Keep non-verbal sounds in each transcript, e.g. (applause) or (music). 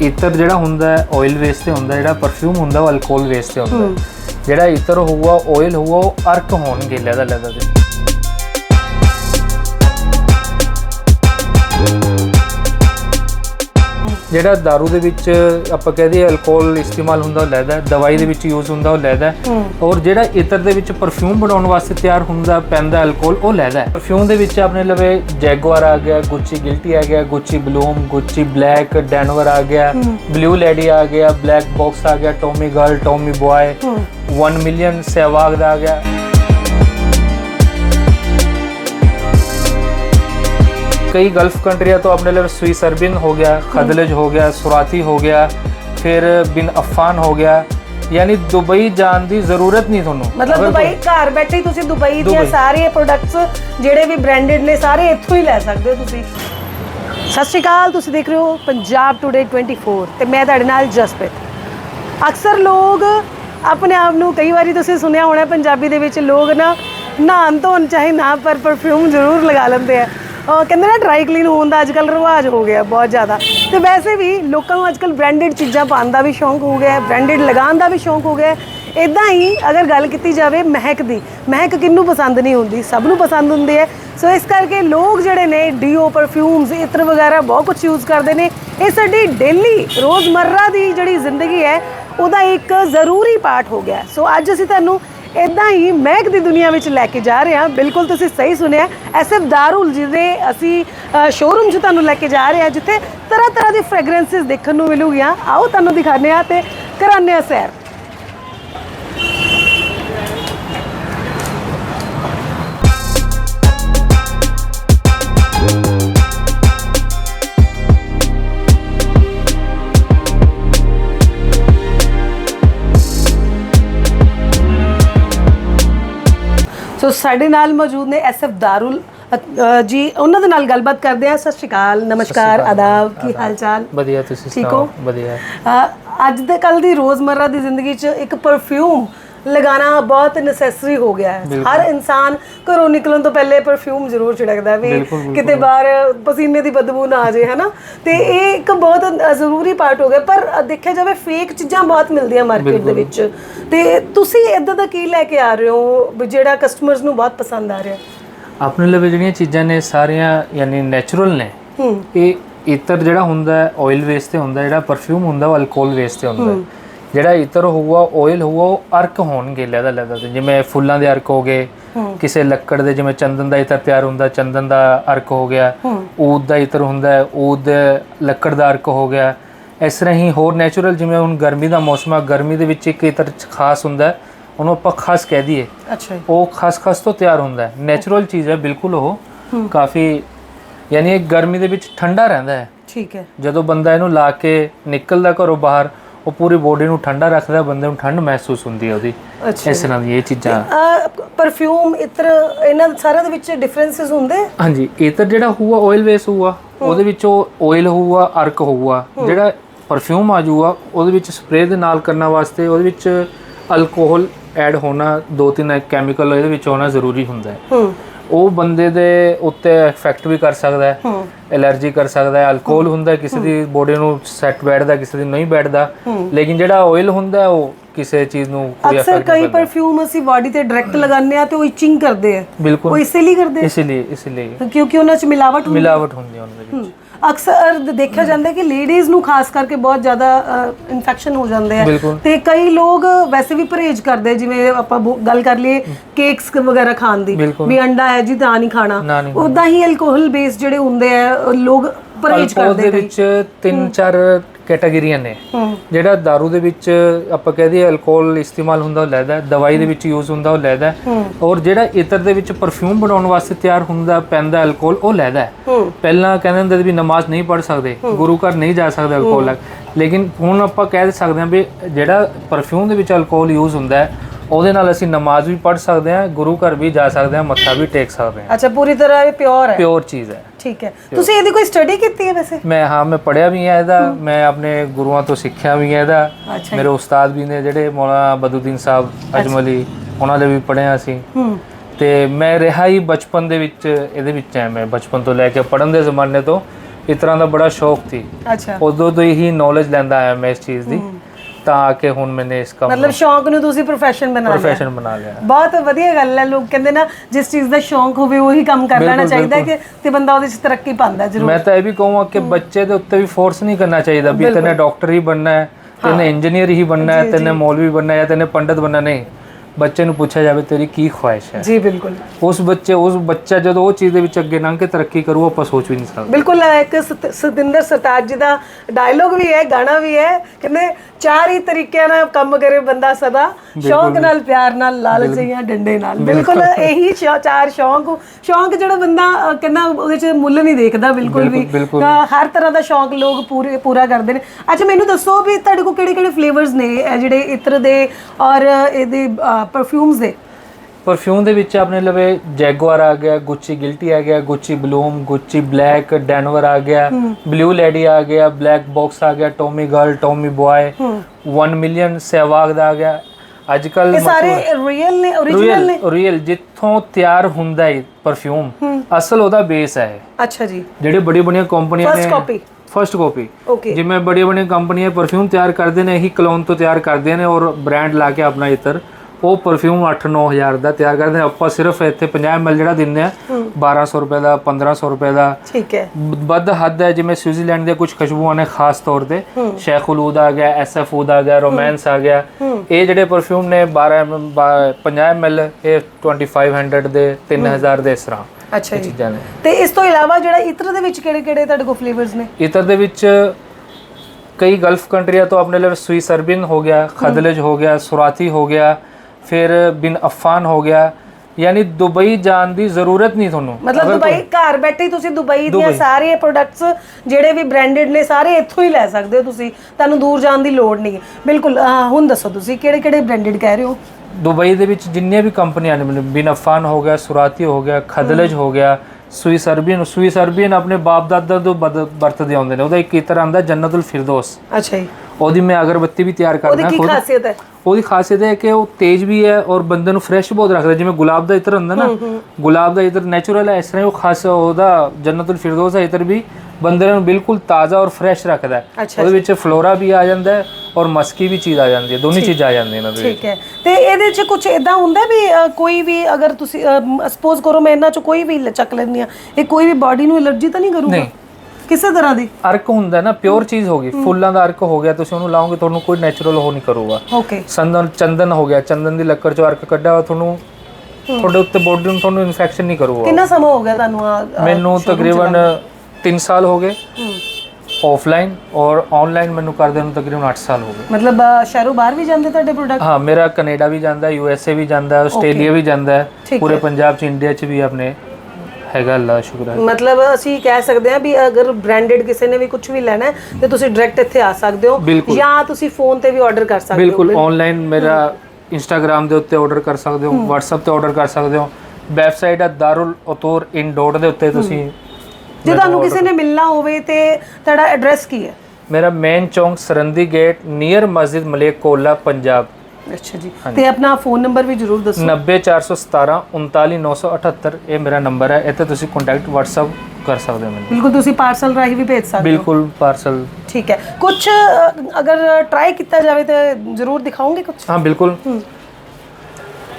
ਇਤਰ ਜਿਹੜਾ ਹੁੰਦਾ ਹੈ ਆਇਲ ਬੇਸ ਤੇ ਹੁੰਦਾ ਜਿਹੜਾ ਪਰਫਿਊਮ ਹੁੰਦਾ ਉਹ ਅਲਕੋਹਲ ਬੇਸ ਤੇ ਹੁੰਦਾ। ਜਿਹੜਾ ਇਤਰ ਹੋਊਗਾ ਆਇਲ ਹੋਊਗਾ ਉਹ ਅਰਕ ਹੋਣਗੇ ਲੈਦਾ ਲੈਦਾ ਦੇ ਜਿਹੜਾ दारू ਦੇ ਵਿੱਚ ਆਪਾਂ ਕਹਦੇ ਅਲਕੋਹਲ ਇਸਤੇਮਾਲ ਹੁੰਦਾ ਉਹ ਲੈਦਾ ਦਵਾਈ ਦੇ ਵਿੱਚ ਯੂਜ਼ ਹੁੰਦਾ ਉਹ ਲੈਦਾ। ਔਰ ਜਿਹੜਾ ਇਤਰ ਦੇ ਵਿੱਚ ਪਰਫਿਊਮ ਬਣਾਉਣ ਵਾਸਤੇ ਤਿਆਰ ਹੁੰਦਾ ਪੈਂਦਾ ਅਲਕੋਹਲ ਉਹ ਲੈਦਾ। ਪਰਫਿਊਮ ਦੇ ਵਿੱਚ ਆਪਣੇ ਲਵੇ ਜੈਗੁਆਰ ਆ ਗਿਆ ਗੁੱਚੀ ਗਿਲਟੀ ਆ ਗਿਆ Gucci bloom Gucci black Denver ਆ ਗਿਆ ਬਲੂ ਲੈਡੀ ਆ ਗਿਆ ਬਲੈਕ ਬਾਕਸ ਆ ਗਿਆ Tommy girl Tommy boy 1 million Sehwag ਦਾ ਆ ਗਿਆ। कई गल्फ कंट्रियां तो अपने लिए स्विस अरबिन हो गया खदलज हो गया सुराती हो गया फिर बिन अफान हो गया यानी दुबई जान ਦੀ ਜ਼ਰੂਰਤ ਨਹੀਂ ਤੁਹਾਨੂੰ ਮਤਲਬ ਅਗਰ ਦੁਬਈ ਘਰ ਬੈਠੇ ਹੀ ਤੁਸੀਂ ਦੁਬਈ ਦੀਆਂ ਦੁਬਈ। ਸਾਰੇ ਪ੍ਰੋਡਕਟਸ ਜਿਹੜੇ ਵੀ ਬ੍ਰਾਂਡਡ ਨੇ ਸਾਰੇ ਇੱਥੋਂ ਹੀ ਲੈ ਸਕਦੇ ਹੋ ਤੁਸੀਂ ਸਤਿ ਸ਼੍ਰੀ ਅਕਾਲ ਤੁਸੀਂ ਦੇਖ ਰਹੇ ਹੋ ਪੰਜਾਬ ਟੁਡੇ 24 ਤੇ ਮੈਂ ਤੁਹਾਡੇ ਨਾਲ ਜਸਪ੍ਰੀਤ ਅਕਸਰ ਲੋਕ ਆਪਣੇ ਆਪ ਨੂੰ ਕਈ ਵਾਰੀ ਤੁਸੀਂ ਸੁਣਿਆ ਹੋਣਾ ਪੰਜਾਬੀ ਦੇ ਵਿੱਚ ਲੋਕ ਨਾ ਨਹਾਉਣ ਧੋਣ ਚਾਹੇ ਨਾ ਪਰ ਪਰਫਿਊਮ ਜ਼ਰੂਰ ਲਗਾ ਲੈਂਦੇ ਆ ਉਹ ਕਹਿੰਦੇ ਨਾ ਡਰਾਈ ਕਲੀਨ ਹੋਣ ਦਾ ਅੱਜਕੱਲ ਰਿਵਾਜ ਹੋ ਗਿਆ ਬਹੁਤ ਜ਼ਿਆਦਾ। ਤੇ ਵੈਸੇ ਵੀ ਲੋਕਾਂ ਨੂੰ ਅੱਜਕੱਲ ਬ੍ਰਾਂਡਡ ਚੀਜ਼ਾਂ ਪਾਉਣ ਦਾ ਵੀ ਸ਼ੌਂਕ ਹੋ ਗਿਆ ਹੈ ਬ੍ਰਾਂਡਡ ਲਗਾਉਣ ਦਾ ਵੀ ਸ਼ੌਂਕ ਹੋ ਗਿਆ। ਹੈ ਇਦਾਂ ਹੀ ਅਗਰ ਗੱਲ ਕੀਤੀ ਜਾਵੇ ਮਹਿਕ ਦੀ, ਮਹਿਕ ਕਿੰਨੂੰ ਪਸੰਦ ਨਹੀਂ ਹੁੰਦੀ? ਸਭ ਨੂੰ ਪਸੰਦ ਹੁੰਦੀ ਹੈ ਸੋ ਇਸ ਕਰਕੇ ਲੋਕ ਜਿਹੜੇ ਨੇ ਡੀਓ ਪਰਫਿਊਮਸ ਇਤਰ ਵਗੈਰਾ ਬਹੁਤ ਕੁਝ ਯੂਜ਼ ਕਰਦੇ ਨੇ। ਇਹ ਸਾਡੀ ਡੇਲੀ ਰੋਜ਼ਮਰਰਾ ਦੀ ਜਿਹੜੀ ਜ਼ਿੰਦਗੀ ਹੈ, ਉਹਦਾ ਇੱਕ ਜ਼ਰੂਰੀ ਪਾਰਟ ਹੋ ਗਿਆ। ਹੈ। ਸੋ ਅੱਜ ਅਸੀਂ ਤੁਹਾਨੂੰ ਇਦਾਂ ਹੀ ਮਹਿਕ ਦੀ ਦੁਨੀਆ ਵਿੱਚ ਲੈ ਕੇ ਜਾ ਰਹੇ ਹਾਂ ਬਿਲਕੁਲ ਤੁਸੀਂ ਸਹੀ ਸੁਣਿਆ। ਐਸਐਫ ਦਾਰੂਲ ਜਿਹਦੇ ਅਸੀਂ ਸ਼ੋਰੂਮ 'ਚ ਤੁਹਾਨੂੰ ਲੈ ਕੇ ਜਾ ਰਹੇ ਹਾਂ, ਜਿੱਥੇ ਤਰ੍ਹਾਂ ਤਰ੍ਹਾਂ ਦੀ ਫ੍ਰੈਗਰੈਂਸਸ ਦੇਖਣ ਨੂੰ ਮਿਲੂਗੀਆਂ। ਆਓ ਤੁਹਾਨੂੰ ਦਿਖਾਉਂਦੇ ਹਾਂ ਤੇ ਕਰਾਉਂਦੇ ਹਾਂ ਸੈਰ। ਸਾਡੇ ਨਾਲ ਮੌਜੂਦ ਨੇ ਐਸਐਫ ਦਾਰੁਲ ਜੀ ਉਹਨਾਂ ਦੇ ਨਾਲ ਗੱਲਬਾਤ ਕਰਦੇ ਹਾਂ। ਸਤਿ ਸ਼੍ਰੀ ਅਕਾਲ ਨਮਸਕਾਰ ਆਦਾਬ ਕੀ ਹਾਲ ਚਾਲ ਵਧੀਆ ਤੁਸੀਂ ਠੀਕ ਹੋ? ਵਧੀਆ। ਅੱਜ ਦੇ ਕੱਲ ਦੀ ਰੋਜ਼ਮਰਰਾ ਦੀ ਜ਼ਿੰਦਗੀ 'ਚ ਇੱਕ ਪਰਫਿਊਮ ਲਗਾਉਣਾ ਬਹੁਤ ਨੈਸੈਸਰੀ ਹੋ ਗਿਆ ਹੈ। ਹਰ ਇਨਸਾਨ ਘਰੋਂ ਨਿਕਲਣ ਤੋਂ ਪਹਿਲੇ ਪਰਫਿਊਮ ਜ਼ਰੂਰ ਛਿੜਕਦਾ ਵੀ। ਕਿਤੇ ਬਾਹਰ ਪਸੀਨੇ ਦੀ ਬਦਬੂ ਨਾ ਆ ਜਾਏ ਹੈਨਾ ਤੇ ਇਹ ਇੱਕ ਬਹੁਤ ਜ਼ਰੂਰੀ ਪਾਰਟ ਹੋ ਗਿਆ ਪਰ ਦੇਖਿਆ ਜਾਵੇ ਫੇਕ ਚੀਜ਼ਾਂ ਬਹੁਤ ਮਿਲਦੀਆਂ ਮਾਰਕੀਟ ਦੇ ਵਿੱਚ। ਤੇ ਤੁਸੀਂ ਇਦਾਂ ਦਾ ਕੀ ਲੈ ਕੇ ਆ ਰਹੇ ਹੋ ਜਿਹੜਾ ਕਸਟਮਰਸ ਨੂੰ ਬਹੁਤ ਪਸੰਦ ਆ ਰਿਹਾ? ਆਪਣੇ ਲਵੇ ਜਿਹੜੀਆਂ ਚੀਜ਼ਾਂ ਨੇ ਸਾਰੀਆਂ ਯਾਨੀ ਨੈਚੁਰਲ ਨੇ ਇਹ ਇਤਰ ਜਿਹੜਾ ਹੁੰਦਾ ਹੈ ਆਇਲ ਬੇਸ ਤੇ ਹੁੰਦਾ ਜਿਹੜਾ ਪਰਫਿਊਮ ਹੁੰਦਾ ਉਹ ਅਲਕੋਹਲ ਬੇਸ ਤੇ ਹੁੰਦਾ ਹੈ। ਜਿਹੜਾ ਇਤਰ ਹੋਊਗਾ ਆਇਲ ਹੋਊਗਾ ਉਹ ਅਰਕ ਹੋਣਗੇ ਲੈਦਾ ਲੈਦਾ ਤੇ। ਜਿਵੇਂ ਫੁੱਲਾਂ ਦੇ ਅਰਕ ਹੋ ਗਏ ਕਿਸੇ ਲੱਕੜ ਦੇ ਜਿਵੇਂ ਚੰਦਨ ਦਾ ਇਤਰ ਤਿਆਰ ਹੁੰਦਾ ਚੰਦਨ ਦਾ ਅਰਕ ਹੋ ਗਿਆ ਊਦ ਦਾ ਇਤਰ ਹੁੰਦਾ ਊਦ ਲੱਕੜ ਦਾ ਅਰਕ ਹੋ ਗਿਆ। ਇਸ ਤਰ੍ਹਾਂ ਹੀ ਹੋਰ ਨੈਚੁਰਲ ਜਿਵੇਂ ਹੁਣ ਗਰਮੀ ਦਾ ਮੌਸਮ ਆ ਗਰਮੀ ਦੇ ਵਿੱਚ ਇੱਕ ਇਤਰ ਖਾਸ ਹੁੰਦਾ ਉਹਨੂੰ ਆਪਾਂ ਖਾਸ ਕਹਿ ਦਈਏ। ਅੱਛਾ ਉਹ ਖਸਖਸ ਤੋਂ ਤਿਆਰ ਹੁੰਦਾ ਹੈ। ਨੈਚੁਰਲ ਚੀਜ਼ ਹੈ ਬਿਲਕੁਲ ਉਹ। ਕਾਫੀ ਯਾਨੀ ਇਹ ਗਰਮੀ ਦੇ ਵਿੱਚ ਠੰਡਾ ਰਹਿੰਦਾ ਹੈ। ਠੀਕ ਹੈ। ਜਦੋਂ ਬੰਦਾ ਇਹਨੂੰ ਲਾ ਕੇ ਨਿਕਲਦਾ ਘਰੋਂ ਬਾਹਰ ਉਹ ਪੂਰੀ ਬੋਡੀ ਨੂੰ ਠੰਡਾ ਰੱਖਦਾ ਬੰਦੇ ਨੂੰ ਠੰਡ ਮਹਿਸੂਸ ਹੁੰਦੀ ਹੈ ਉਹਦੀ। ਅੱਛਾ ਇਸ ਤਰ੍ਹਾਂ ਦੀ ਇਹ ਚੀਜ਼ਾਂ। ਪਰਫਿਊਮ ਇਤਰ ਇਹਨਾਂ ਸਾਰਿਆਂ ਦੇ ਵਿੱਚ ਡਿਫਰੈਂਸਸ ਹੁੰਦੇ? ਹਾਂਜੀ ਇਤਰ ਜਿਹੜਾ ਹੋਊਗਾ ਆਇਲ ਬੇਸ ਹੋਊਗਾ ਉਹਦੇ ਵਿੱਚ ਉਹ ਆਇਲ ਹੋਊਗਾ ਅਰਕ ਹੋਊਗਾ ਜਿਹੜਾ ਪਰਫਿਊਮ ਆ ਜਾਊਗਾ ਉਹਦੇ ਵਿੱਚ ਸਪਰੇਅ ਦੇ ਨਾਲ ਕਰਨ ਵਾਸਤੇ ਉਹਦੇ ਵਿੱਚ ਅਲਕੋਹਲ ਐਡ ਹੋਣਾ ਦੋ ਤਿੰਨ ਕੈਮੀਕਲ ਇਹਦੇ ਵਿੱਚ ਹੋਣਾ ਜ਼ਰੂਰੀ ਹੁੰਦਾ ਹੈ। ਹੂੰ। ਉਹ ਬੰਦੇ ਦੇ ਉੱਤੇ ਇਫੈਕਟ ਵੀ ਕਰ ਸਕਦਾ ਹੈ ਐਲਰਜੀ ਕਰ ਸਕਦਾ ਹੈ ਅਲਕੋਹਲ ਹੁੰਦਾ ਹੈ, ਕਿਸੇ ਦੀ ਬੋਡੀ ਨੂੰ ਸੈੱਟ ਬੈਠਦਾ ਕਿਸੇ ਦੀ ਨਹੀਂ ਬੈਠਦਾ। ਲੇਕਿਨ ਜਿਹੜਾ ਆਇਲ ਹੁੰਦਾ ਹੈ, ਉਹ ਕਿਸੇ ਚੀਜ਼ ਨੂੰ ਕੋਈ ਅਕਸਰ ਇਫੈਕਟ ਕਈ ਪਰਫਿਊਮ ਅਸੀਂ ਬਾਡੀ ਤੇ ਡਾਇਰੈਕਟ ਲਗਾਉਂਦੇ ਆ ਤੇ ਉਹ ਇਚਿੰਗ ਕਰਦੇ ਆ। ਉਹ ਬਿਲਕੁਲ ਇਸੇ ਲਈ ਕਰਦੇ ਇਸ ਲਈ ਇਸ ਲਈ। ਆ ਕਿਉਂਕਿ ਉਹਨਾਂ 'ਚ ਮਿਲਾਵਟ ਹੁੰਦੀ ਮਿਲਾਵਟ ਹੁੰਦੀ ਹੈ ਉਹਨਾਂ ਦੇ ਵਿੱਚ। ਅਕਸਰ ਦੇਖਿਆ ਜਾਂਦਾ ਹੈ ਕਿ ਲੇਡੀਜ਼ ਨੂੰ ਖਾਸ ਕਰਕੇ ਬਹੁਤ ਜ਼ਿਆਦਾ ਇਨਫੈਕਸ਼ਨ ਹੋ ਜਾਂਦੇ ਆ। ਬਿਲਕੁਲ। ਤੇ ਕਈ ਲੋਕ ਵੈਸੇ ਵੀ ਪਰਹੇਜ਼ ਕਰਦੇ ਜਿਵੇਂ ਆਪਾਂ ਬੋ- ਗੱਲ ਕਰ ਲਈਏ ਕੇਕਸ ਵਗੈਰਾ ਖਾਣ ਦੀ ਬਿਲਕੁਲ। ਵੀ ਅੰਡਾ ਹੈ ਜੀ ਤਾਂ ਨਹੀਂ ਖਾਣਾ। ਨਹੀਂ ਉਦਾਂ ਹੀ ਅਲਕੋਹਲ ਬੇਸ ਜਿਹੜੇ ਹੁੰਦੇ ਆ ਉਹ ਲੋਕ ਪਰਹੇਜ਼ ਕਰਦੇ ਦੇ ਵਿੱਚ ਤਿੰਨ ਚਾਰ ਕੈਟਾਗਰੀਆਂ ਨੇ। ਜਿਹੜਾ दारू ਦੇ ਵਿੱਚ ਆਪਾਂ ਕਹਿ ਦਈਏ ਅਲਕੋਹਲ ਇਸਤੇਮਾਲ ਹੁੰਦਾ ਉਹ ਲੈਦਾ ਦਵਾਈ ਦੇ ਵਿੱਚ ਯੂਜ਼ ਹੁੰਦਾ ਉਹ ਲੈਦਾ ਔਰ ਜਿਹੜਾ ਇਤਰ ਦੇ ਵਿੱਚ ਪਰਫਿਊਮ ਬਣਾਉਣ ਵਾਸਤੇ ਤਿਆਰ ਹੁੰਦਾ ਪੈਂਦਾ ਅਲਕੋਹਲ ਉਹ ਲੈਦਾ ਪਹਿਲਾਂ ਕਹਿੰਦੇ ਹੁੰਦੇ ਵੀ ਨਮਾਜ਼ ਨਹੀਂ ਪੜ੍ਹ ਸਕਦੇ ਗੁਰੂ ਘਰ ਨਹੀਂ ਜਾ ਸਕਦੇ ਅਲਕੋਹਲ ਨਾਲ ਲੇਕਿਨ ਹੁਣ ਆਪਾਂ ਕਹਿ ਸਕਦੇ ਹਾਂ ਵੀ ਜਿਹੜਾ ਪਰਫਿਊਮ ਦੇ ਵਿੱਚ ਅਲਕੋਹਲ ਯੂਜ਼ ਹੁੰਦਾ ਹੈ ਉਹਦੇ ਨਾਲ ਅਸੀਂ ਨਮਾਜ਼ ਵੀ ਪੜ੍ਹ ਸਕਦੇ ਹਾਂ ਗੁਰੂ ਘਰ ਵੀ ਜਾ ਸਕਦੇ ਹਾਂ ਮੱਥਾ ਵੀ ਟੇਕ ਸਕਦੇ ਹਾਂ। ਅੱਛਾ ਪੂਰੀ ਤਰ੍ਹਾਂ ਇਹ ਪਿਓਰ ਹੈ? ਪਿਓਰ ਚੀਜ਼ ਹੈ। ਠੀਕ ਹੈ। ਤੁਸੀਂ ਇਹਦੀ ਕੋਈ ਸਟੱਡੀ ਕੀਤੀ ਹੈ ਵੈਸੇ? ਮੈਂ ਹਾਂ ਮੈਂ ਪੜਿਆ ਵੀ ਹੈ ਇਹਦਾ। ਮੈਂ ਆਪਣੇ ਗੁਰੂਆਂ ਤੋਂ ਸਿੱਖਿਆ ਵੀ ਹੈ ਇਹਦਾ। ਅੱਛਾ। ਮੇਰੇ ਉਸਤਾਦ ਵੀ ਨੇ ਜਿਹੜੇ ਮੌਲਾਨਾ ਬਦੁੱਦੀਨ ਸਾਹਿਬ ਅਜਮਲੀ ਉਹਨਾਂ ਦੇ ਵੀ ਪੜਿਆ ਅਸੀਂ। ਹੂੰ। ਤੇ ਮੈਂ ਰਿਹਾ ਹੀ ਬਚਪਨ ਦੇ ਵਿੱਚ ਇਹਦੇ ਵਿੱਚ ਹੈ ਮੈਂ ਬਚਪਨ ਤੋਂ ਲੈ ਕੇ ਪੜਨ ਦੇ ਜ਼ਮਾਨੇ ਤੋਂ। ਇਤਰਾਂ ਦਾ ਬੜਾ ਸ਼ੌਕ ਸੀ। ਅੱਛਾ। ਉਦੋਂ ਤੋਂ ਹੀ ਨੌਲੇਜ ਲੈਂਦਾ ਆਇਆ ਮੈਂ ਇਸ ਚੀਜ਼ ਦੀ। ਤਾਂ ਆ ਕੇ ਹੁਣ ਮੈਨੇ ਇਸ ਕੰਮ ਮਤਲਬ ਸ਼ੌਂਕ ਨੂੰ ਤੁਸੀਂ ਪ੍ਰੋਫੈਸ਼ਨ ਬਣਾ ਲਿਆ। ਪ੍ਰੋਫੈਸ਼ਨ ਬਣਾ ਲਿਆ। ਬਹੁਤ ਵਧੀਆ ਗੱਲ ਹੈ ਲੋਕ ਕਹਿੰਦੇ ਨਾ ਜਿਸ ਚੀਜ਼ ਦਾ ਸ਼ੌਂਕ ਹੋਵੇ ਉਹੀ ਕੰਮ ਕਰ ਲੈਣਾ ਚਾਹੀਦਾ ਕਿ ਤੇ ਬੰਦਾ ਉਹਦੇ 'ਚ ਤਰੱਕੀ ਪਾਉਂਦਾ ਜ਼ਰੂਰ। ਮੈਂ ਤਾਂ ਇਹ ਵੀ ਕਹੂੰਗਾ ਕਿ ਬੱਚੇ ਦੇ ਉੱਤੇ ਵੀ ਫੋਰਸ ਨਹੀਂ ਕਰਨਾ ਚਾਹੀਦਾ ਵੀ ਤੈਨੇ ਡਾਕਟਰ ਹੀ ਬਣਨਾ ਹੈ ਤੈਨੇ ਇੰਜੀਨੀਅਰ ਹੀ ਬਣਨਾ ਹੈ ਤੈਨੇ ਮੌਲਵੀ ਬਣਨਾ ਹੈ ਤੈਨੇ ਪੰਡਤ ਬਣਨਾ ਨਹੀਂ ਬੱਚੇ ਨੂੰ ਪੁੱਛਿਆ ਜਾਵੇ ਤੇਰੀ ਕੀ ਖੁਆਇਸ਼ ਹੈ। ਜੀ ਬਿਲਕੁਲ। ਉਸ ਬੱਚੇ ਉਸ ਬੱਚਾ ਜਦੋਂ ਉਹ ਚੀਜ਼ ਦੇ ਵਿੱਚ ਅੱਗੇ ਲੰਘ ਕੇ ਤਰੱਕੀ ਕਰੂ ਆਪਾਂ ਸੋਚ ਵੀ ਨਹੀਂ ਸਕਦੇ। ਬਿਲਕੁਲ ਇੱਕ ਸਤ- ਸਤਿੰਦਰ ਸਰਤਾਜ ਜੀ ਦਾ ਡਾਇਲੋਗ ਵੀ ਹੈ ਗਾਣਾ ਵੀ ਹੈ ਕਹਿੰਦੇ ਚਾਰ ਹੀ ਤਰੀਕਿਆਂ ਨਾਲ ਕੰਮ ਕਰੇ ਬੰਦਾ ਸਦਾ ਸ਼ੌਂਕ ਨਾਲ ਪਿਆਰ ਨਾਲ ਲਾਲਚ ਜਾਂ ਡੰਡੇ ਨਾਲ। ਬਿਲਕੁਲ। ਇਹੀ ਚਾਰ ਸ਼ੌਂਕ। ਸ਼ੌਂਕ ਜਿਹੜਾ ਬੰਦਾ ਕਹਿੰਦਾ ਉਹਦੇ ਚ ਮੁੱਲ ਨਹੀਂ ਦੇਖਦਾ ਬਿਲਕੁਲ ਵੀ। ਹਰ ਤਰ੍ਹਾਂ ਦਾ ਸ਼ੌਂਕ ਲੋਕ ਪੂਰੇ ਪੂਰਾ ਕਰਦੇ ਨੇ। ਅੱਛਾ ਮੈਨੂੰ ਦੱਸੋ ਵੀ ਤੁਹਾਡੇ ਕੋਲ ਕਿਹੜੇ ਕਿਹੜੇ ਫਲੇਵਰਸ ਨੇ ਜਿਹੜੇ ਇਤਰ ਦੇ ਔਰ ਇਹਦੇ ਪਰਫਿਊਮਸ ਦੇ। ਪਰਫਿਊਮ ਦੇ ਵਿੱਚ ਆਪਣੇ ਲਵੇ ਜੈਗੁਆਰ ਆ ਗਿਆ ਗੁੱਚੀ ਗਿਲਟੀ ਆ ਗਿਆ Gucci bloom Gucci black Denver ਆ ਗਿਆ ਬਲੂ ਲੈਡੀ ਆ ਗਿਆ ਬਲੈਕ ਬਾਕਸ ਆ ਗਿਆ Tommy girl Tommy boy 1 million Sehwag ਦਾ ਆ ਗਿਆ। ਅੱਜ ਕੱਲ ਇਹ ਸਾਰੇ ਰੀਅਲ ਨੇ origignal ਨੇ? ਰੀਅਲ ਜਿੱਥੋਂ ਤਿਆਰ ਹੁੰਦਾ ਹੈ। ਪਰਫਿਊਮ ਅਸਲ ਉਹਦਾ ਬੇਸ ਹੈ। ਅੱਛਾ ਜੀ। ਜਿਹੜੇ ਬੜੀ ਬੜੀਆਂ ਕੰਪਨੀਆਂ First copy। ਫਰਸਟ ਕਾਪੀ ਜਿਵੇਂ ਬੜੀਆਂ ਬੜੀਆਂ ਕੰਪਨੀਆਂ ਪਰਫਿਊਮ ਤਿਆਰ ਕਰਦੇ ਨੇ ਇਹੀ ਕਲੋਨ ਤੋਂ ਤਿਆਰ ਕਰਦੇ ਨੇ ਔਰ ਬ੍ਰਾਂਡ ਲਾ ਕੇ ਆਪਣਾ ਇਤਰ ਉਹ ਪਰਫਿਊਮ 8-9000 ਦਾ ਤਿਆਰ ਕਰਦੇ ਨੇ ਆਪਾਂ ਸਿਰਫ ਇੱਥੇ 50 ml ਜਿਹੜਾ ਦਿੰਦੇ ਆ 1200 ਰੁਪਏ ਦਾ 1500 ਰੁਪਏ ਦਾ। ਠੀਕ ਹੈ। ਵੱਧ ਹੱਦ ਹੈ ਜਿਵੇਂ ਸਵਿਟਜ਼ਰਲੈਂਡ ਦੇ ਕੁਝ ਖੁਸ਼ਬੂਆਂ ਨੇ ਖਾਸ ਤੌਰ ਤੇ। ਸ਼ੇਖ ਉਲੂਦ ਆ ਗਿਆ ਐਸਐਫ ਉਦ ਆ ਗਿਆ ਰੋਮਾਂਸ ਆ ਗਿਆ। ਇਹ ਜਿਹੜੇ ਪਰਫਿਊਮ ਨੇ 12 mm, ਬਾ- 50 ml ਇਹ 2500 ਦੇ 3000 ਦੇ ਇਸ ਤਰ੍ਹਾਂ ਅੱਛਾ ਜੀ। ਤੇ ਇਸ ਤੋਂ ਇਲਾਵਾ ਜਿਹੜਾ ਇਤਰ ਦੇ ਵਿੱਚ ਕਿਹੜੇ ਕਿਹੜੇ ਤੁਹਾਡੇ ਕੋਲ ਫਲੇਵਰਸ ਨੇ? ਇਤਰ ਦੇ ਵਿੱਚ ਕਈ ਗਲਫ ਕੰਟਰੀਆਂ ਤੋਂ ਆਪਣੇ ਲਈ ਸੂਈ ਸਰਬਿਨ ਹੋ ਗਿਆ ਖਦਲਜ ਹੋ ਗਿਆ ਸੁਰਾਤੀ ਹੋ ਗਿਆ ਫਿਰ ਬਿਨ ਅਫਾਨ ਹੋ ਗਿਆ ਯਾਨੀ ਦੁਬਈ ਜਾਣ ਦੀ ਜ਼ਰੂਰਤ ਨਹੀਂ ਤੁਹਾਨੂੰ। ਮਤਲਬ ਦੁਬਈ ਘਰ ਬੈਠੇ ਹੀ ਤੁਸੀਂ ਦੁਬਈ ਦੀਆਂ ਸਾਰੇ ਪ੍ਰੋਡਕਟਸ ਜਿਹੜੇ ਵੀ ਬ੍ਰਾਂਡਡ ਨੇ ਸਾਰੇ ਇੱਥੋਂ ਹੀ ਲੈ ਸਕਦੇ ਹੋ ਤੁਸੀਂ। ਤੁਹਾਨੂੰ ਦੂਰ ਜਾਣ ਦੀ ਲੋੜ ਨਹੀਂ। ਹੈ ਬਿਲਕੁਲ ਅਹ, ਹੁਣ ਦੱਸੋ ਤੁਸੀਂ ਕਿਹੜੇ ਕਿਹੜੇ ਬ੍ਰਾਂਡਡ ਕਹਿ ਰਹੇ ਹੋ? ਦੁਬਈ ਦੇ ਵਿੱਚ ਜਿੰਨੀਆਂ ਵੀ ਕੰਪਨੀਆਂ ਨੇ ਮਤਲਬ ਬਿਨ ਅਫਾਨ ਹੋ ਗਿਆ ਸੁਰਾਤੀ ਹੋ ਗਿਆ ਖਦਲਜ ਹੋ। ਗਿਆ ਸੂਈ ਸਰਬੀਨ ਸੂਈ ਸਰਬੀਨ ਆਪਣੇ ਬਾਪ ਦਾਦਾ ਤੋਂ ਬਦ- ਵਰਤਦੇ ਆਉਂਦੇ ਨੇ। ਉਹਦਾ ਇੱਕ ਇਤਰ ਆਂਦਾ ਜੰਨਤੁਲ ਫਿਰਦੌਸ। ਅੱਛਾ ਜੀ। ਉਹਦੀ ਮੈਂ ਅਗਰਬੱਤੀ ਵੀ ਤਿਆਰ ਉਹਦੀ ਕਰਦਾ ਕੀ ਖੁਦ। ਖਾਸੀਅਤ ਹੈ? ਉਹਦੀ ਖਾਸੀਅਤ ਹੈ ਕਿ ਉਹ ਤੇਜ਼ ਵੀ ਹੈ ਔਰ ਬੰਦੇ ਨੂੰ ਫਰੈਸ਼ ਬਹੁਤ ਰੱਖਦਾ ਜਿਵੇਂ ਗੁਲਾਬ ਦਾ ਇਤਰ ਹੁੰਦਾ ਨਾ ਗੁਲਾਬ ਦਾ ਇਤਰ ਨੈਚੁਰਲ ਹੈ ਇਸ ਤਰ੍ਹਾਂ ਉਹ ਖਾਸ ਉਹਦਾ ਜੰਨਤੁਲ ਫਿਰਦੌਸ ਦਾ ਇਤਰ ਵੀ ਬੰਦੇ ਨੂੰ ਬਿਲਕੁਲ ਤਾਜ਼ਾ ਔਰ ਫਰੈਸ਼ ਰੱਖਦਾ ਉਹਦੇ ਵਿੱਚ ਫਲੋਰਾ ਵੀ ਆ ਜਾਂਦਾ ਹੈ ਔਰ ਮਸਕੀ ਵੀ ਚੀਜ਼ ਆ ਜਾਂਦੀ ਹੈ। ਦੋਨੇ ਚੀਜ਼ਾਂ ਆ ਜਾਂਦੀਆਂ ਇਹਨਾਂ ਦੇ ਠੀਕ ਹੈ। ਤੇ ਇਹਦੇ 'ਚ ਕੁਝ ਇਦਾਂ ਹੁੰਦਾ ਵੀ ਕੋਈ ਵੀ ਅਗਰ ਤੁਸੀਂ ਸਪੋਜ਼ ਕਰੋ ਮੈਂ ਇਹਨਾਂ 'ਚ ਕੋਈ ਵੀ ਚੱਕ ਲੈਂਦੀ ਆ ਇਹ ਕੋਈ ਵੀ ਬਾਡੀ ਨੂੰ ਐਲਰਜੀ ਤਾਂ ਨਹੀਂ ਕਰੂਗਾ? ਨਹੀਂ। ਕਿਸੇ ਤਰ੍ਹਾਂ ਦੀ? ਅਰਕ ਹੁੰਦਾ ਨਾ ਪਿਓਰ ਚੀਜ਼ ਹੋ ਗਈ। ਫੁੱਲਾਂ ਦਾ ਅਰਕ ਹੋ ਗਿਆ ਤੁਸੀਂ ਉਹਨੂੰ ਲਾਓਗੇ ਤੁਹਾਨੂੰ ਕੋਈ ਨੈਚੁਰਲ ਉਹ ਨਹੀਂ ਕਰੂਗਾ। ਓਕੇ ਚੰਦਨ ਚੰਦਨ ਹੋ ਗਿਆ ਚੰਦਨ ਦੀ ਲੱਕੜ ਚੋਂ ਅਰਕ ਕੱਢਿਆ ਤੁਹਾਨੂੰ ਤੁਹਾਡੇ ਉੱਤੇ ਬੋਡੀ ਨੂੰ ਤੁਹਾਨੂੰ ਇਨਫੈਕਸ਼ਨ ਨਹੀਂ ਕਰੂਗਾ। ਕਿੰਨਾ ਸਮਾਂ ਹੋ ਗਿਆ ਤੁਹਾਨੂੰ ਆ ਮੈਨੂੰ ਤਕਰੀਬਨ 3 ਸਾਲ ਹੋ ਗਏ। ਆਫਲਾਈਨ ਔਰ ਆਨਲਾਈਨ ਮੈਨੂੰ ਕਰਦੇ ਨੂੰ ਤਕਰੀਬਨ 8 ਸਾਲ ਹੋ ਗਏ। ਮਤਲਬ ਸ਼ਹਿਰੋਂ ਬਾਹਰ ਵੀ ਜਾਂਦੇ ਤੁਹਾਡੇ ਪ੍ਰੋਡਕਟ ਹਾਂ ਮੇਰਾ ਕੈਨੇਡਾ ਵੀ ਜਾਂਦਾ ਯੂ ਐਸ ਏ ਵੀ ਜਾਂਦਾ ਆਸਟ੍ਰੇਲੀਆ ਵੀ ਜਾਂਦਾ ਪੂਰੇ ਪੰਜਾਬ ਚ ਇੰਡੀਆ ਚ ਵੀ ਆਪਣੇ ਹੈਗਾ ਅੱਲਾ ਸ਼ੁਕਰ ਹੈ। ਮਤਲਬ ਅਸੀਂ ਕਹਿ ਸਕਦੇ ਹਾਂ ਵੀ ਅਗਰ ਬ੍ਰਾਂਡਡ ਕਿਸੇ ਨੇ ਵੀ ਕੁਝ ਵੀ ਲੈਣਾ ਹੈ ਤੇ ਤੁਸੀਂ ਡਾਇਰੈਕਟ ਇੱਥੇ ਆ ਸਕਦੇ ਹੋ। ਜਾਂ ਤੁਸੀਂ ਫੋਨ ਤੇ ਵੀ ਆਰਡਰ ਕਰ ਸਕਦੇ ਹੋ। ਬਿਲਕੁਲ ਆਨਲਾਈਨ ਮੇਰਾ ਇੰਸਟਾਗ੍ਰam ਦੇ ਉੱਤੇ ਆਰਡਰ ਕਰ ਸਕਦੇ ਹੋ WhatsApp ਤੇ ਆਰਡਰ ਕਰ ਸਕਦੇ ਹੋ। ਵੈਬਸਾਈਟ ਹੈ ਦਾਰੁਲ ਉਤੂਰ ਇਨ ਡੋਟ ਦੇ ਉੱਤੇ ਤੁਸੀਂ ਜੇ ਤੁਹਾਨੂੰ ਕਿਸੇ ਨੇ ਮਿਲਣਾ ਹੋਵੇ ਤੇ ਤੁਹਾਡਾ ਐਡਰੈਸ ਕੀ ਹੈ? ਮੇਰਾ ਮੇਨ ਚੌਂਕ ਸਰੰਦੀ ਗੇਟ ਨੀਅਰ ਮਸਜਿਦ ਮਲੇਕ ਕੋਲਾ ਪੰਜਾਬ ਅੱਛਾ ਜੀ। ਤੇ ਆਪਣਾ ਫੋਨ ਨੰਬਰ ਵੀ ਜਰੂਰ ਦੱਸੋ। 90417 ਇਹ ਮੇਰਾ ਨੰਬਰ ਹੈ। ਇੱਥੇ ਤੁਸੀਂ ਕੰਟੈਕਟ WhatsApp ਕਰ ਸਕਦੇ ਹੋ ਬਿਲਕੁਲ ਤੁਸੀਂ ਪਾਰਸਲ ਰਾਹੀਂ ਵੀ ਭੇਜ ਸਕਦੇ ਹੋ। ਬਿਲਕੁਲ ਪਾਰਸਲ ਠੀਕ ਹੈ। ਕੁਝ ਅਗਰ ਟਰਾਈ ਕੀਤਾ ਜਾਵੇ ਤਾਂ ਜਰੂਰ ਦਿਖਾਓਗੇ ਕੁਝ ਹਾਂ ਬਿਲਕੁਲ।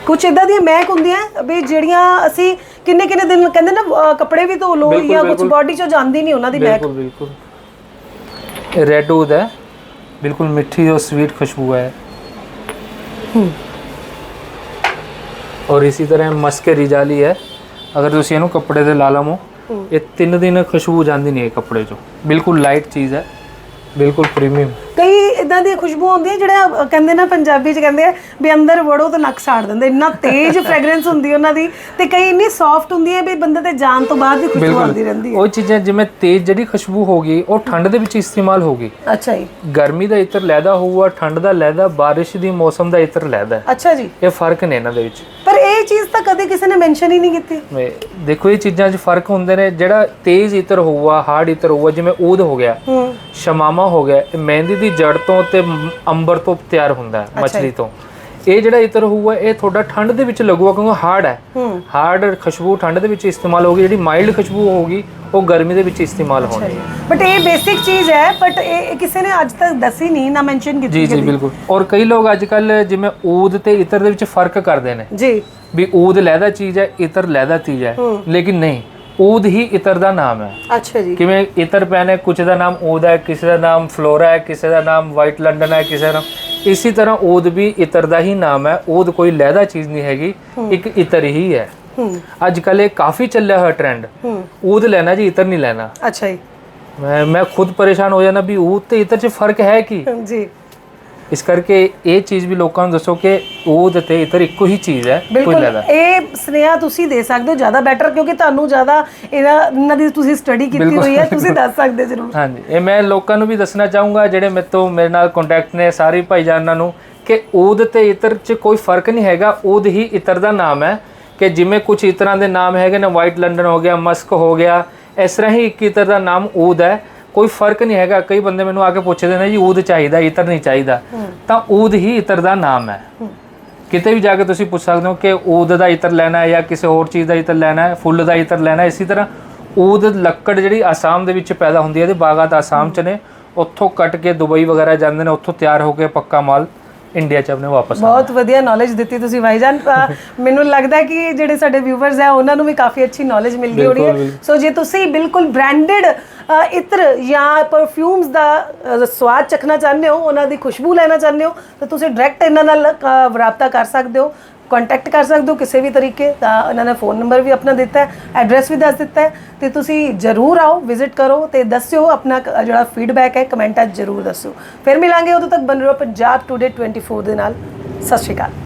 ਕੁਝ ਇਦਾਂ ਦੀਆਂ ਮਹਿਕ ਹੁੰਦੀਆਂ ਵੀ ਜਿਹੜੀਆਂ ਅਸੀਂ ਕਿੰਨੇ ਕਿੰਨੇ ਦਿਨ ਕਹਿੰਦੇ ਨਾ ਕੱਪੜੇ ਵੀ ਧੋ ਲੋ ਜਾਂ ਕੁਝ ਬਾਡੀ ਚੋਂ ਜਾਂਦੀ ਨਹੀਂ ਉਹਨਾਂ ਦੀ ਮਹਿਕ। ਬਿਲਕੁਲ ਬਿਲਕੁਲ। ਰੈਡ ਉਦ ਬਿਲਕੁਲ ਮਿੱਠੀ ਔਰ ਸਵੀਟ ਖੁਸ਼ਬੂ ਹੈ। ਔਰ ਇਸੇ ਤਰ੍ਹਾਂ ਮਸਕੇ ਰਿਜਾਲੀ ਹੈ। ਅਗਰ ਤੁਸੀਂ ਇਹਨੂੰ ਕੱਪੜੇ ਤੇ ਲਾ ਲਵੋ ਇਹ ਤਿੰਨ ਦਿਨ ਖੁਸ਼ਬੂ ਜਾਂਦੀ ਨਹੀਂ ਹੈ ਕੱਪੜੇ ਚੋਂ। ਬਿਲਕੁਲ ਲਾਈਟ ਚੀਜ਼ ਹੈ। ਬਿਲਕੁਲ ਪ੍ਰੀਮੀਅਮ ਇਦਾਂ ਦੀਆਂ ਖੁਸ਼ਬੂ ਹੁੰਦੀਆਂ ਜਿਹੜਾ ਅਹ, ਕਹਿੰਦੇ ਨਾ ਪੰਜਾਬੀ ਚ ਕਹਿੰਦੇ ਆ ਵੀ ਅੰਦਰ ਵੜੋ ਤਾਂ ਨੱਕ ਸਾੜ ਦਿੰਦੇ। ਇੰਨਾ ਤੇਜ਼ (laughs) ਫ੍ਰੈਗਰੈਂਸ ਹੁੰਦੀ ਉਹਨਾਂ ਦੀ ਤੇ ਕਈ ਇੰਨੀ ਸੌਫਟ ਹੁੰਦੀ ਹੈ ਵੀ ਬੰਦੇ ਤੇ ਜਾਣ ਤੋਂ ਬਾਅਦ ਵੀ ਖੁਸ਼ਬੂ ਆਉਂਦੀ ਰਹਿੰਦੀ ਹੈ। ਉਹ ਚੀਜ਼ਾਂ ਜਿਵੇਂ ਤੇਜ਼ ਜਿਹੜੀ ਖੁਸ਼ਬੂ ਹੋਗੀ ਉਹ ਠੰਡ ਦੇ ਵਿੱਚ ਇਸਤੇਮਾਲ ਹੋਗੀ ਅੱਛਾ ਜੀ। ਗਰਮੀ ਦਾ ਇਤਰ ਲੈਦਾ ਹੋਊਗਾ ਠੰਡ ਦਾ ਲੈਦਾ ਬਾਰਿਸ਼ ਦੀ ਮੌਸਮ ਦਾ ਇਤਰ ਲੈਦਾ ਅੱਛਾ ਜੀ। ਇਹ ਫ਼ਰਕ ਨੇ ਇਹਨਾਂ ਦੇ ਵਿੱਚ। ਪਰ ਇਹ ਚੀਜ਼ ਤਾਂ ਕਦੇ ਕਿਸੇ ਨੇ ਮੈਂਸ਼ਨ ਹੀ ਨਹੀਂ ਕੀਤੀ। ਦੇਖੋ ਇਹ ਚੀਜ਼ਾਂ 'ਚ ਫ਼ਰਕ ਹੁੰਦੇ ਨੇ ਜਿਹੜਾ ਤੇਜ਼ ਇਤਰ ਹੋਊਗਾ ਹਾਰਡ ਇਤਰ ਹੋਊਗਾ ਜਿਵੇਂ ਊਦ ਹੋ ਗਿਆ ਹੂੰ। ਸ਼ਮਾਮਾ ਹੋ ਗਿਆ ਇਹ ਮਹਿੰਦੀ ਦੀ ਜੜ ਤੋਂ ਤੇ ਮ- ਅੰਬਰ ਤੋਂ ਤਿਆਰ ਹੁੰਦਾ ਹੈ ਮਛਲੀ ਤੋਂ। ਇਹ ਜਿਹੜਾ ਇਤਰ ਹੋਊਗਾ ਇਹ ਤੁਹਾਡਾ ਠੰਡ ਦੇ ਵਿੱਚ ਲੱਗੂਗਾ ਕਿਉਂਕਿ ਹਾਰਡ ਹੈ। ਹਾਰਡ ਖੁਸ਼ਬੂ ਠੰਡ ਦੇ ਵਿੱਚ ਇਸਤੇਮਾਲ ਹੋਗੀ ਜਿਹੜੀ ਮਾਈਲਡ ਖੁਸ਼ਬੂ ਹੋਗੀ ਉਹ ਗਰਮੀ ਦੇ ਵਿੱਚ ਇਸਤੇਮਾਲ ਹੋਣੀ ਹੈ। ਬਟ ਇਹ ਬੇਸਿਕ ਚੀਜ਼ ਹੈ ਬਟ ਇਹ ਕਿਸੇ ਨੇ ਅੱਜ ਤੱਕ ਦੱਸੀ ਨਹੀਂ ਨਾ ਮੈਂਸ਼ਨ ਕੀਤੀ ਜੀ ਜੀ ਬਿਲਕੁਲ। ਔਰ ਕਈ ਲੋਕ ਅੱਜ ਕੱਲ ਜਿਵੇਂ ਊਦ ਤੇ ਇਤਰ ਦੇ ਵਿੱਚ ਫ਼ਰਕ ਕਰਦੇ ਨੇ। ਜੀ। ਵੀ ਊਦ ਲਹਿਦਾ ਚੀਜ਼ ਹੈ ਇਤਰ ਲਹਿਦਾ ਚੀਜ਼ ਹੈ। ਲੇਕਿਨ ਨਹੀਂ ਊਦ ਹੀ ਇਤਰ ਦਾ ਨਾਮ ਹੈ। ਅੱਛਾ ਜੀ। ਕਿਵੇਂ ਇਤਰ ਪੈਨ ਹੈ ਕੁਝ ਦਾ ਨਾਮ ਊਦ ਹੈ ਕਿਸੇ ਦਾ ਨਾਮ ਫਲੋਰਾ ਹੈ ਕਿਸੇ ਦਾ ਨਾਮ ਵਾਈਟ ਲੰਡਨ ਹੈ ਕਿਸੇ ਦਾ ਨਾਮ ਇਸੇ ਤਰ੍ਹਾਂ ਊਦ ਵੀ ਇਤਰ ਦਾ ਹੀ ਨਾਮ ਹੈ। ਊਦ ਕੋਈ ਲਹਿਦਾ ਚੀਜ਼ ਨਹੀਂ ਹੈਗੀ ਇੱਕ ਇਤਰ ਹੀ ਹੈ। ਅੱਜ ਕੱਲ ਇਹ ਕਾਫੀ ਚੱਲਿਆ ਹੋਇਆ ਟ੍ਰੈਂਡ ਊਦ ਲੈਣਾ ਜੀ ਇਤਰ ਨਹੀਂ ਲੈਣਾ। ਅੱਛਾ ਜੀ। ਮੈਂ ਮੈਂ ਖੁਦ ਪਰੇਸ਼ਾਨ ਹੋ ਜਾਣਾ ਵੀ ਊਦ ਤੇ ਇਤਰ 'ਚ ਫ਼ਰਕ ਹੈ ਕੀ? ਜੀ। ਇਸ ਕਰਕੇ ਇਹ ਚੀਜ਼ ਵੀ ਲੋਕਾਂ ਨੂੰ ਦੱਸੋ ਕਿ ਊਦ ਤੇ ਇਤਰ ਇੱਕੋ ਹੀ ਚੀਜ਼ ਹੈ ਕੋਈ ਬਿਲਕੁਲ ਲੈਦਾ। ਇਹ ਸੁਨੇਹਾ ਤੁਸੀਂ ਦੇ ਸਕਦੇ ਹੋ ਜ਼ਿਆਦਾ ਬੈਟਰ ਕਿਉਂਕਿ ਤੁਹਾਨੂੰ ਜ਼ਿਆਦਾ ਇਹਨਾਂ ਇਹਨਾਂ ਦੀ ਤੁਸੀਂ ਸਟੱਡੀ ਕੀਤੀ ਹੋਈ ਹੈ ਤੁਸੀਂ ਦੱਸ ਸਕਦੇ ਹੋ ਜ਼ਰੂਰ। ਹਾਂਜੀ ਇਹ ਮੈਂ ਲੋਕਾਂ ਨੂੰ ਵੀ ਦੱਸਣਾ ਚਾਹੂੰਗਾ ਜਿਹੜੇ ਮੇਰੇ ਤੋਂ ਮੇਰੇ ਨਾਲ ਕੰਟੈਕਟ ਨੇ ਸਾਰੇ ਭਾਈਜਾਨਾਂ ਨੂੰ ਕਿ ਊਦ ਤੇ ਇਤਰ 'ਚ ਕੋਈ ਫ਼ਰਕ ਨਹੀਂ ਹੈਗਾ ਊਦ ਹੀ ਇਤਰ ਦਾ ਨਾਮ ਹੈ ਕਿ ਜਿਵੇਂ ਕੁਝ ਇਤਰਾਂ ਦੇ ਨਾਮ ਹੈਗੇ ਨੇ ਵਾਈਟ ਲੰਡਨ ਹੋ ਗਿਆ ਮਸਕ ਹੋ ਗਿਆ ਇਸ ਤਰ੍ਹਾਂ ਹੀ ਇੱਕ ਇਤਰ ਦਾ ਨਾਮ ਊਦ ਹੈ। ਕੋਈ ਫ਼ਰਕ ਨਹੀਂ ਹੈਗਾ। ਕਈ ਬੰਦੇ ਮੈਨੂੰ ਆ ਕੇ ਪੁੱਛਦੇ ਨੇ ਜੀ ਊਦ ਚਾਹੀਦਾ ਇਤਰ ਨਹੀਂ ਚਾਹੀਦਾ। ਤਾਂ ਊਦ ਹੀ ਇਤਰ ਦਾ ਨਾਮ ਹੈ। ਕਿਤੇ ਵੀ ਜਾ ਕੇ ਤੁਸੀਂ ਪੁੱਛ ਸਕਦੇ ਹੋ ਕਿ ਊਦ ਦਾ ਇਤਰ ਲੈਣਾ ਹੈ ਜਾਂ ਕਿਸੇ ਹੋਰ ਚੀਜ਼ ਦਾ ਇਤਰ ਲੈਣਾ ਹੈ ਫੁੱਲ ਦਾ ਇਤਰ ਲੈਣਾ ਹੈ ਇਸੇ ਤਰ੍ਹਾਂ ਊਦ ਲੱਕੜ ਜਿਹੜੀ ਆਸਾਮ ਦੇ ਵਿੱਚ ਪੈਦਾ ਹੁੰਦੀ ਹੈ ਇਹਦੇ ਬਾਗਾਤ ਆਸਾਮ ਚ ਨੇ। ਉੱਥੋਂ ਕੱਟ ਕੇ ਦੁਬਈ ਵਗੈਰਾ ਜਾਂਦੇ ਨੇ ਉੱਥੋਂ ਤਿਆਰ ਹੋ ਕੇ ਪੱਕਾ ਮਾਲ। ਇੰਡੀਆ ਚ ਆਪਣੇ ਵਾਪਸ ਆਉਂਦਾ ਬਹੁਤ ਵਧੀਆ ਨੌਲੇਜ ਦਿੱਤੀ ਤੁਸੀਂ ਭਾਈਜਾਨ (laughs) ਮੈਨੂੰ ਲੱਗਦਾ ਕਿ ਜਿਹੜੇ ਸਾਡੇ ਵਿਊਵਰਸ ਹੈ ਉਹਨਾਂ ਨੂੰ ਵੀ ਕਾਫੀ ਅੱਛੀ ਨੌਲੇਜ ਮਿਲ ਗਈ ਹੋਣੀ ਹੈ। ਸੋ ਜੇ ਤੁਸੀਂ ਬਿਲਕੁਲ ਬ੍ਰਾਂਡਡ ਇਤਰ ਜਾਂ ਪਰਫਿਊਮਸ ਦਾ ਸਵਾਦ ਚੱਖਣਾ ਚਾਹੁੰਦੇ ਹੋ ਉਹਨਾਂ ਦੀ ਖੁਸ਼ਬੂ ਲੈਣਾ ਚਾਹੁੰਦੇ ਹੋ ਤਾਂ ਤੁਸੀਂ ਡਾਇਰੈਕਟ ਇਹਨਾਂ ਨਾਲ ਰਾਬਤਾ ਕਰ ਸਕਦੇ ਹੋ। ਕੰਟੈਕਟ ਕਰ ਸਕਦੇ ਹੋ ਕਿਸੇ ਵੀ ਤਰੀਕੇ, ਤਾਂ ਇਹਨਾਂ ਨੇ ਫੋਨ ਨੰਬਰ ਵੀ ਆਪਣਾ ਦਿੱਤਾ ਹੈ ਐਡਰੈਸ ਵੀ ਦੱਸ ਦਿੱਤਾ ਹੈ, ਤੇ ਤੁਸੀਂ ਜਰੂਰ ਆਓ ਵਿਜ਼ਿਟ ਕਰੋ ਤੇ ਦੱਸਿਓ ਆਪਣਾ ਕ- ਜਿਹੜਾ ਫੀਡਬੈਕ ਹੈ ਕਮੈਂਟਾਂ 'ਚ ਜਰੂਰ ਦੱਸੋ ਫਿਰ ਮਿਲਾਂਗੇ ਉਦੋਂ ਤੱਕ ਬਨ ਰਹੋ ਪੰਜਾਬ ਟੂਡੇ 24 ਦੇ ਨਾਲ। ਸਤਿ ਸ਼੍ਰੀ ਅਕਾਲ।